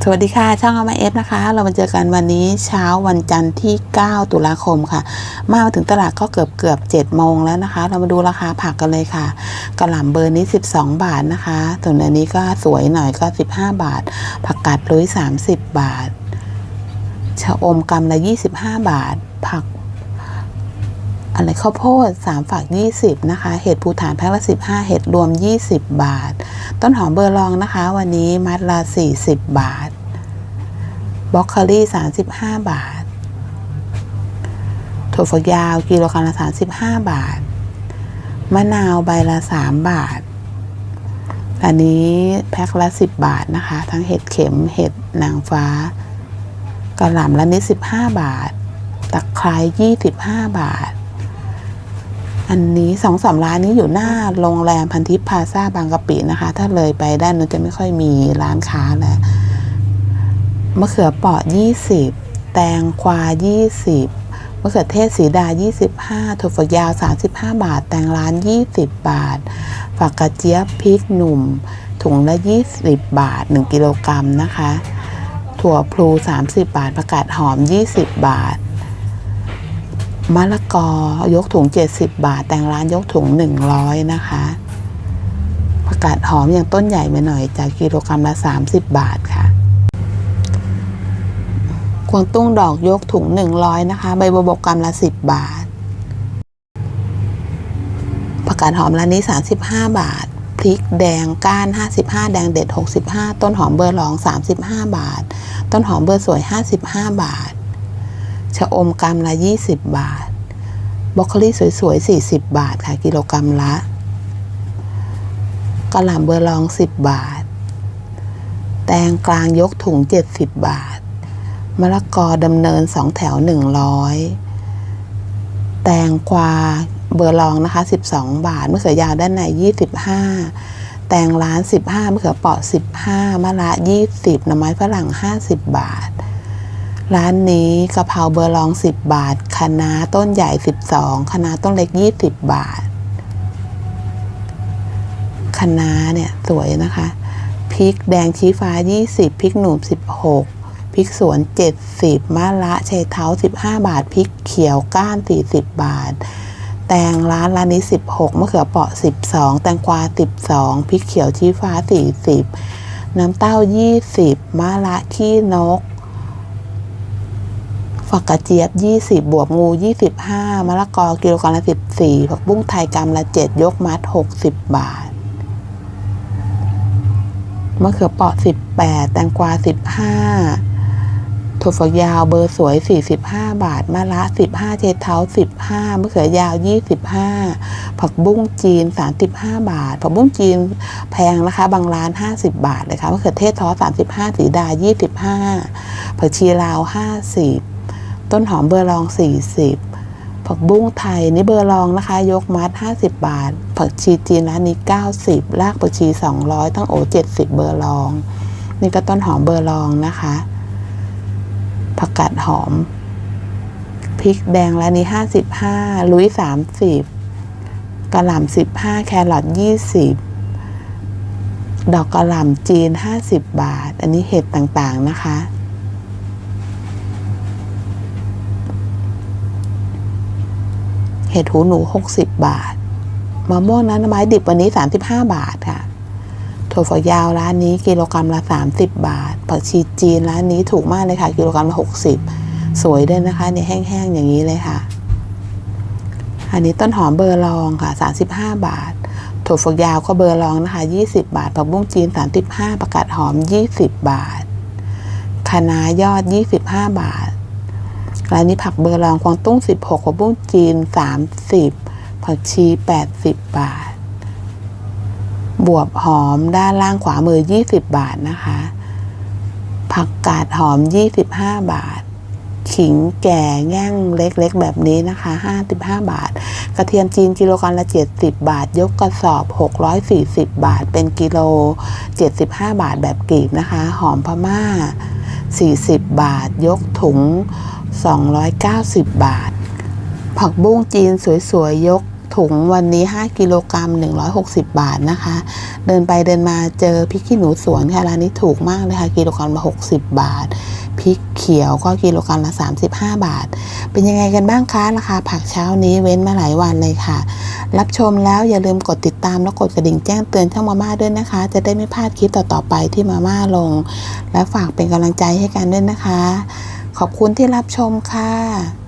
สวัสดีค่ะ ช่องอามาเอฟนะคะ เรามาเจอกันวันนี้เช้าวันจันทร์ที่ 9 ตุลาคมค่ะ มาถึงตลาดก็เกือบเกือบ7โมงแล้วนะคะ เรามาดูราคาผักกันเลยค่ะกระหล่ำเบอร์นี้ 12 บาทนะคะส่วนอันนี้ก็สวยหน่อยก็ 15 บาท ผักกาดลุย30 บาทชะอมกำละ 25 บาท ผัก อะไรข้าวโพด 3 ฝัก 20 นะคะ เห็ดภูฐานแพ็คละ 15 เห็ดรวม 20 บาท ต้นหอมเบอร์ลองนะคะ วันนี้มัดละ 40 บาทบล็อกโคลี่ 35 บาท ถั่วฝักยาวกิโลกรัมละ 35 บาท มะนาวใบละ 3 บาท อันนี้แพ็คละ 10 บาทนะคะ ทั้งเห็ดเข็มเห็ดนางฟ้ากระหล่ำละนิด15 บาทตะไคร้25 บาท อันนี้สองสามร้านนี้อยู่หน้าโรงแรมพันทิพย์พาซ่าบางกะปินะคะ ถ้าเลยไปด้านนู้นจะไม่ค่อยมีร้านค้าแล้วมะเขือเปราะ20 แตงกวา 20มะเขือเทศสีดา 25ถั่วฝักยาว 35 บาท แตงร้าน 20 บาท ฝักกระเจี๊ยบพริกหนุ่ม ถุงละ 20 บาท 1 กิโลกรัมนะคะ ถั่วพลู 30 บาทผักกาดหอม 20 บาท มะละกอยกถุง 70 บาท แต่งร้านยกถุง 100 นะคะผักกาดหอมอย่างต้นใหญ่ไปหน่อยจากกิโลกรัมละ 30 บาทค่ะกวางตุ้งดอกยกถุง 100 นะคะ ใบบัวบกกรัมละ 10 บาทผักกาดหอมร้านนี้ 35 บาทพริกแดงก้าน 55 แดงเด็ด 65 ต้นหอมเบอร์รอง 35 บาท ต้นหอมเบอร์สวย 55 บาท ชะอมกรัมละ 20 บาทบรอกโคลีสวยๆ 40 บาทค่ะ กิโลกรัมละกระหล่ำเบอร์ลอง 10 บาท แตงกลางยกถุง 70 บาท มะละกอดำเนิน 2 แถว 100 แตงกวาเบอร์ลองนะคะ 12 บาทมะเขือยาวด้านใน 25 แตงร้าน 15มะเขือเปาะ 15มะระ20หน่อไม้ฝรั่ง 50 บาท ร้านนี้กะเพราเบอร์ลอง 10 บาทคะน้าต้นใหญ่ 12คะน้าต้นเล็ก 20 บาทคะน้าเนี่ยสวยนะคะ พริกแดงชี้ฟ้า 20พริกหนุ่ม16พริกสวน 70มะระเชยเท้า 15 บาทพริกเขียวก้าน 40 บาท แตงร้านร้านนี้ 16มะเขือเปราะ 12 แตงกวา 12พริกเขียวชี้ฟ้า 40 น้ำเต้า 20มะระขี้นก ฝักกระเจี๊ยบ 20 บวบงู 25 มะละกอกิโลกรัมละ 14 ผักบุ้งไทยกรัมละ 7 ยกมัด 60 บาท มะเขือเปราะ 18 แตงกวา 15 ถั่วฝักยาวเบอร์สวย 45 บาท มะระ15เชดเท้า 15 มะเขือยาว 25 ผักบุ้งจีน 35 บาท ผักบุ้งจีนแพงนะคะ บางร้าน 50 บาทเลยค่ะ มะเขือเทศท้อ 35 สีดา 25 ผักชีลาว 50 ต้นหอมเบอร์ลอง 40 ผักบุ้งไทยนี่เบอร์ลองนะคะ ยกมัด 50 บาท ผักชีจีนร้านนี้ 90 รากผักชี 200 ตั้งโอ 70 เบอร์ลอง นี่ก็ต้นหอมเบอร์ลองนะคะ ผักกาดหอม พริกแดงร้านนี้ 55 ลุย 30 กระหล่ำ15 แครอท20ดอกกระหล่ำจีน 50 บาท อันนี้เห็ดต่างๆนะคะ เห็ดหูหนู 60 บาทมะม่วงน้ำไม้ดิบวันนี้ 35 บาทค่ะถั่วฝักยาวร้านนี้กิโลกรัมละ 30 บาทผักชีจีนร้านนี้ถูกมากเลยค่ะ กิโลกรัมละ 60 สวยด้วยนะคะเนี่ยแห้งๆอย่างนี้เลยค่ะ อันนี้ต้นหอมเบอร์ลองค่ะ 35 บาทถั่วฝักยาวก็เบอร์ลองนะคะ 20 บาทผักบุ้งจีน 35 ประกาศหอม 20 บาทคะน้ายอด 25 บาท ร้านนี้ผักเบอร์ลองกวางตุ้ง 16ผักบุ้งจีน 30 ผักชี 80 บาท บวบหอมด้านล่างขวามือ 20 บาทนะคะ ผักกาดหอม 25 บาท ขิงแก่แง่งเล็กๆ แบบนี้นะคะ 55 บาท กระเทียมจีนกิโลกรัมละ 70 บาท ยกกระสอบ 640 บาท เป็นกิโล 75 บาทแบบกรีบนะคะ หอมพม่า40 บาท ยกถุง 290 บาท ผักบุ้งจีนสวยๆ ยกถุงวันนี้ 5 กิโลกรัม 160 บาทนะคะ เดินไปเดินมาเจอพริกขี้หนูสวนค่ะ ร้านนี้ถูกมากเลยค่ะ กิโลกรัมละ60 บาท พริกเขียวก็กิโลกรัมละ 35 บาท เป็นยังไงกันบ้างคะ ราคาผักเช้านี้เว้นมาหลายวันเลยค่ะ รับชมแล้วอย่าลืมกดติดตาม และกดกระดิ่งแจ้งเตือนช่องมาม่าด้วยนะคะ จะได้ไม่พลาดคลิปต่อๆไปที่มาม่าลง และฝากเป็นกำลังใจให้กันด้วยนะคะ ขอบคุณที่รับชมค่ะ